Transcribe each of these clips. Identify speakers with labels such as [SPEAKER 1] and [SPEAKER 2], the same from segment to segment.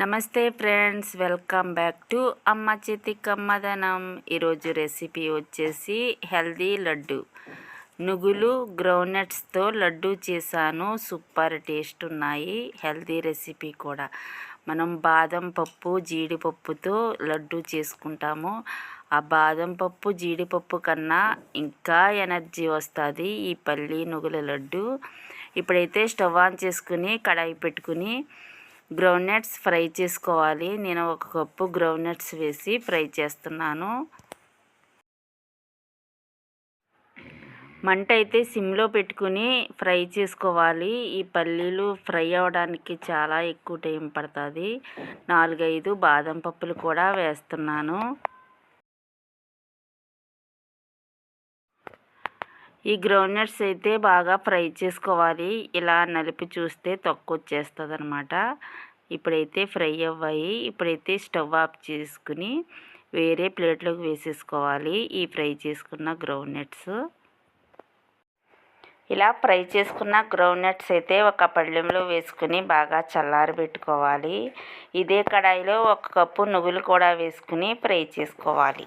[SPEAKER 1] నమస్తే friends welcome back to అమ్మ చేతి కమ్మదనం. ఈరోజు రెసిపీ వచ్చేసి హెల్దీ లడ్డు. నువ్వులు గ్రౌండ్నట్స్తో లడ్డు చేశాను. సూపర్ టేస్ట్ ఉన్నాయి. హెల్దీ రెసిపీ కూడా. మనం బాదం పప్పు జీడిపప్పుతో లడ్డు చేసుకుంటాము. ఆ బాదం పప్పు జీడిపప్పు కన్నా ఇంకా ఎనర్జీ వస్తుంది ఈ పల్లి నువ్వుల లడ్డు. ఇప్పుడైతే స్టవ్ ఆన్ చేసుకుని కడాయి పెట్టుకుని గ్రౌండ్ నట్స్ ఫ్రై చేసుకోవాలి. నేను ఒక కప్పు గ్రౌండ్ నట్స్ వేసి ఫ్రై చేస్తున్నాను. మంట అయితే సిమ్లో పెట్టుకుని ఫ్రై చేసుకోవాలి. ఈ పల్లీలు ఫ్రై అవ్వడానికి చాలా ఎక్కువ టైం పడుతుంది. నాలుగైదు బాదం పప్పులు కూడా వేస్తున్నాను. ఈ గ్రౌండ్నట్స్ అయితే బాగా ఫ్రై చేసుకోవాలి. ఇలా నలిపి చూస్తే తక్కువ వచ్చేస్తుంది అనమాట ఇప్పుడైతే ఫ్రై అవ్వాయి ఇప్పుడైతే స్టవ్ ఆఫ్ చేసుకుని వేరే ప్లేట్లోకి వేసేసుకోవాలి. ఈ ఫ్రై చేసుకున్న గ్రౌండ్నట్స్ ఇలా ఫ్రై చేసుకున్న గ్రౌండ్నట్స్ అయితే ఒక పళ్ళెంలో వేసుకుని బాగా చల్లారి పెట్టుకోవాలి. ఇదే కడాయిలో ఒక కప్పు నువ్వులు కూడా వేసుకుని ఫ్రై చేసుకోవాలి.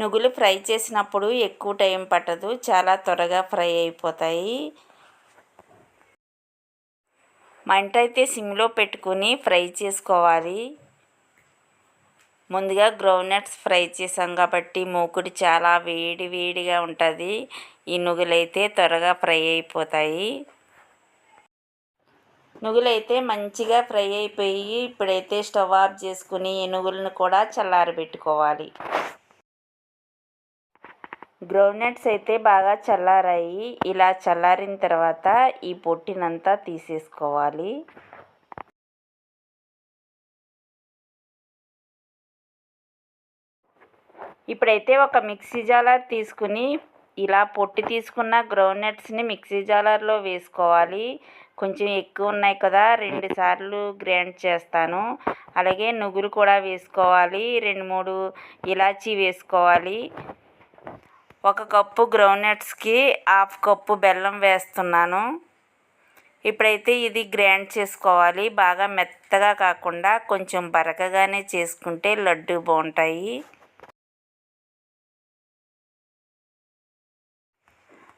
[SPEAKER 1] నువ్వులు ఫ్రై చేసినప్పుడు ఎక్కువ టైం పట్టదు చాలా త్వరగా ఫ్రై అయిపోతాయి. మంట అయితే సిమ్లో పెట్టుకుని ఫ్రై చేసుకోవాలి. ముందుగా గ్రౌండ్నట్స్ ఫ్రై చేసాం కాబట్టి మూకుడు చాలా వేడి వేడిగా ఉంటుంది. ఈ నువ్వులైతే త్వరగా ఫ్రై అయిపోతాయి. నువ్వులైతే మంచిగా ఫ్రై అయిపోయి ఇప్పుడైతే స్టవ్ ఆఫ్ చేసుకుని ఈ నువ్వులను కూడా చల్లారబెట్టుకోవాలి. గ్రౌండ్నట్స్ అయితే బాగా చల్లారాయి. ఇలా చల్లారిన తర్వాత ఈ పొట్టినంతా తీసేసుకోవాలి. ఇప్పుడైతే ఒక మిక్సీ జాలర్ తీసుకుని ఇలా పొట్టి తీసుకున్న గ్రౌండ్నట్స్ని మిక్సీ జాలర్లో వేసుకోవాలి. కొంచెం ఎక్కువ ఉన్నాయి కదా రెండు సార్లు గ్రైండ్ చేస్తాను. అలాగే నువ్వులు కూడా వేసుకోవాలి. రెండు మూడు ఇలాచీ వేసుకోవాలి. ఒక కప్పు గ్రౌండ్నట్స్కి హాఫ్ కప్పు బెల్లం వేస్తున్నాను. ఇప్పుడైతే ఇది గ్రైండ్ చేసుకోవాలి. బాగా మెత్తగా కాకుండా కొంచెం బరకగానే చేసుకుంటే లడ్డు బాగుంటాయి.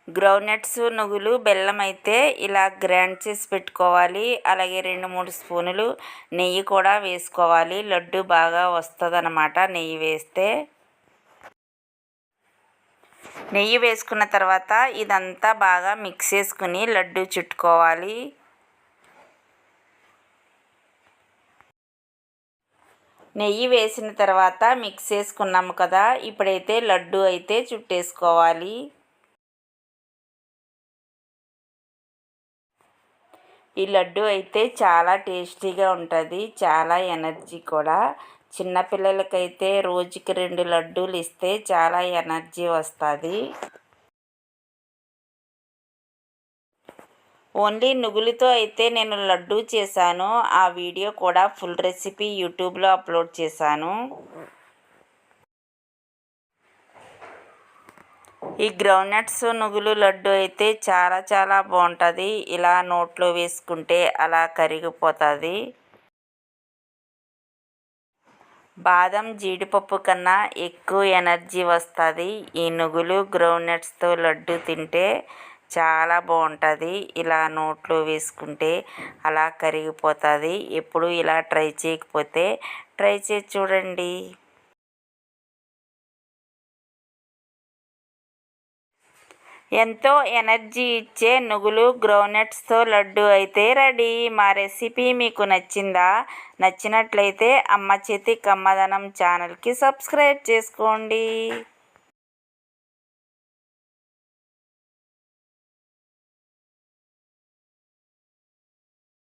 [SPEAKER 1] గ్రౌండ్నట్స్ నువ్వులు బెల్లం అయితే ఇలా గ్రైండ్ చేసి పెట్టుకోవాలి. అలాగే రెండు మూడు స్పూనులు నెయ్యి కూడా వేసుకోవాలి. లడ్డు బాగా వస్తుంది నెయ్యి వేస్తే. నెయ్యి వేసుకున్న తర్వాత ఇదంతా బాగా మిక్స్ చేసుకుని లడ్డు చుట్టుకోవాలి. నెయ్యి వేసిన తర్వాత మిక్స్ చేసుకున్నాము కదా ఇప్పుడైతే లడ్డు అయితే చుట్టేసుకోవాలి. ఈ లడ్డు అయితే చాలా టేస్టీగా ఉంటుంది చాలా ఎనర్జీ కూడా. చిన్నపిల్లలకైతే రోజుకి రెండు లడ్డూలు ఇస్తే చాలా ఎనర్జీ వస్తుంది. ఓన్లీ నువ్వులతో అయితే నేను లడ్డూ చేశాను. ఆ వీడియో కూడా ఫుల్ రెసిపీ యూట్యూబ్లో అప్లోడ్ చేశాను. ఈ గ్రౌండ్నట్స్ నువ్వులు లడ్డు అయితే చాలా చాలా బాగుంటుంది. ఇలా నోట్లో వేసుకుంటే అలా కరిగిపోతుంది. బాదం జీడిపప్పు కన్నా ఎక్కువ ఎనర్జీ వస్తుంది. ఈ నువ్వులు గ్రౌండ్నట్స్తో లడ్డు తింటే చాలా బాగుంటుంది. ఇలా నోట్లో వేసుకుంటే అలా కరిగిపోతుంది. ఎప్పుడు ఇలా ట్రై చేయకపోతే ట్రై చేసి చూడండి. ఎంతో ఎనర్జీ ఇచ్చే నువ్వులు గ్రౌండ్నట్స్తో లడ్డు అయితే రెడీ. మా రెసిపీ మీకు నచ్చిందా? నచ్చినట్లయితే అమ్మ చేతి కమ్మదనం ఛానల్కి సబ్స్క్రైబ్ చేసుకోండి.